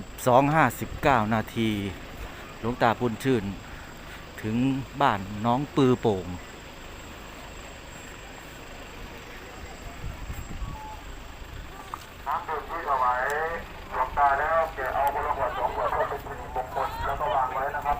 12.59 นาทีหลวงตาพุนชื่น ถึงบ้านน้องปือโป่ง น้ำดื่มที่ถวายหลวงตาได้วแกเอาคนละขวดสองขวดเพื่อเป็นสิริมงคลแล้วก็วางไว้นะครับ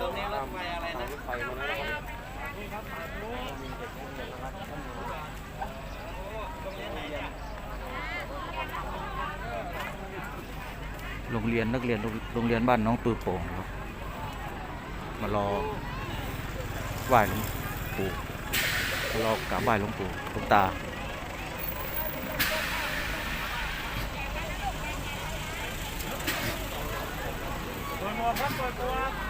ตรงนี้รถ ไฟอะไรนะไฟมาแล้วนะครับโรงเรียนนักเรียนโรงโรงเรียนบ้านน้องปือโป่งครับมารอไหว้หลวงปู่มารอกราบไหว้หลวงปู่หลวงตาอั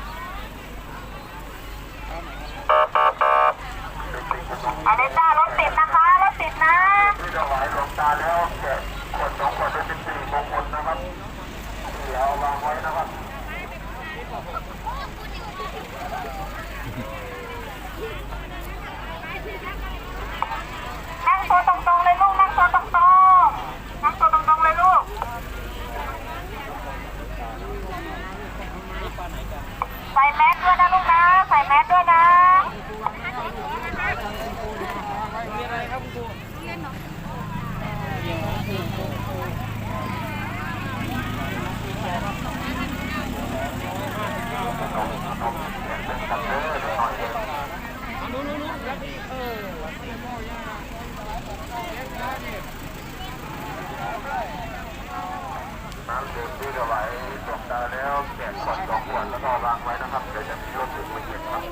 Yeah. ถวายดวงตาแล้วแจกขวดสองขวดแล้วก็วางไว้นะครับเดี๋ยวจะมีรถถึงมาเก็บครับ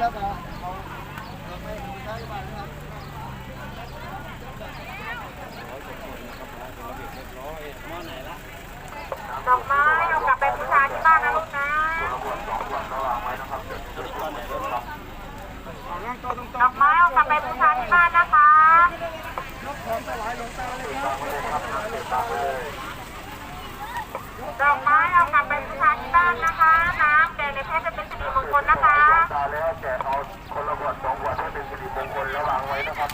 แล้วก็เอาไปได้บ้าครับดอกไม้เอากลับไปบูชาที่บ้านนะลูกนะดอกไม้เอากลับไปบูชาที่บ้านนะคะลูกขอถวายหลวงตาเลยครับ ดอกไม้เอากลับไปบูชาที่บ้านนะคะ น้ำแดงในแพ็คจะเป็นสิริมงคลนะคะตาแล้วแกะเอาคนละขวดสองขวดให้เป็นสิริมงคลแล้ววางไว้นะครับ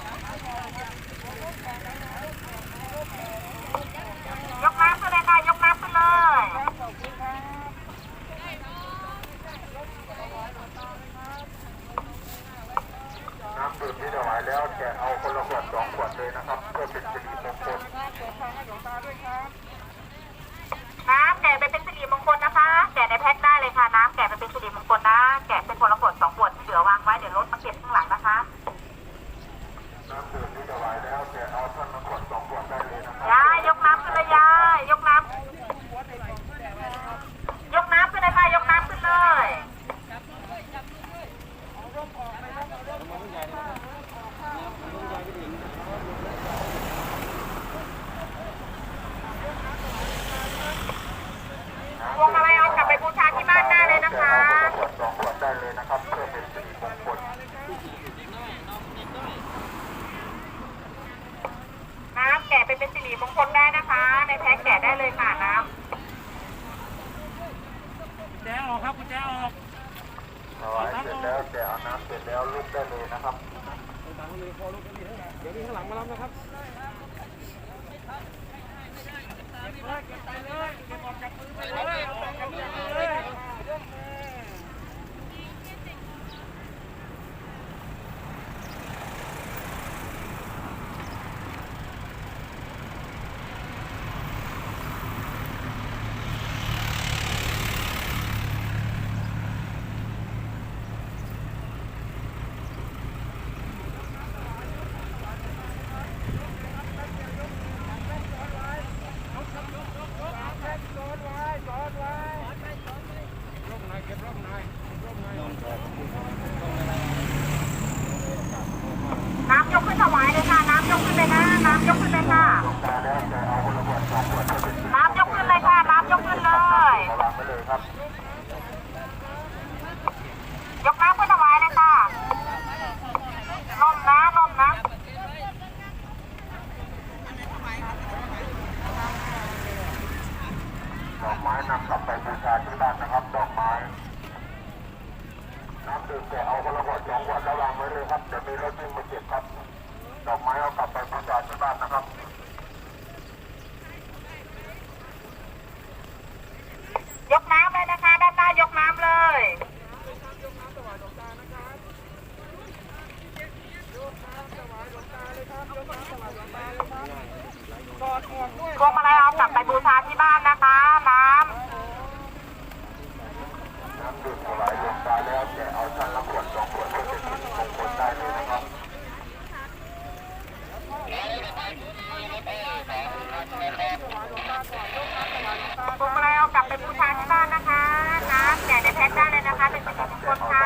ยกน้ำขึ้นเลยค่ะ ยกน้ำขึ้นเลยน้ำดื่มที่ถวายแล้วแกะเอาคนละขวดสองขวดเลยนะครับ เพื่อเป็นสิริมงคล น้ำแกะไปเป็นสิริมงคลนะคะ แกะในแพ็คได้เลยค่ะ น้ำแกะไปเป็นสิริมงคลนะ แกะเป็นคนละขวดสองขวดที่เหลือวางไว้ เดี๋ยวรถมาเก็บข้างหลังนะคะ น้ำดื่มที่ถวายแล้วแกะเอาท่อนละขวดสองขวดได้เลยนะครับ ยายยกน้ำขึ้นเลยยายยกน้ำยกน้ำขึ้นเลยค่ะ ยกน้ำขึ้นเลย พวงอะไรเอากลับไปบูชาที่บ้านได้เลยนะคะ แกะเอาคนละขวดสองขวดได้เลยนะครับ เพื่อเป็นสิริมงคล น้ำแกะไปเป็นสิริมงคลได้นะคะ ในแพ็คแกะได้เลยค่ะน้ำ แจออกครับกุญแจ ออกถวายเสร็จแล้วแกะเอาน้ำเสร็จแล้วลุกได้เลยนะครับเดี๋ยวนี้ข้างหลังมารับนะครับเก็บไปเลยเก็บออกจากมือไปเลย ครับดอกไม้น้ำดื่มแกเอาคนละขวดสองขวดระวังไว้เลยครับเดี๋ยวมีรถวิ่งมาเก็บครับ ดอกไม้เอากลับไปบริจาคที่บ้านนะครับยกน้ำเลยนะคะ ด้านหน้ายกน้ำเลยพวงมาลัยเอากลับไปบูชาที่บ้านนะคะ น้ำ น้ำดื่มถวายหลวงตาแล้วแกเอาท่านละขวดสองขวดเพื่อเป็นสิริมงคลได้เลยนะครับ พวงมาลัยเอากลับไปบูชาที่บ้านนะคะน้ำแกะในแพ็คได้เลยนะคะ เป็นสิริมงคลค่ะ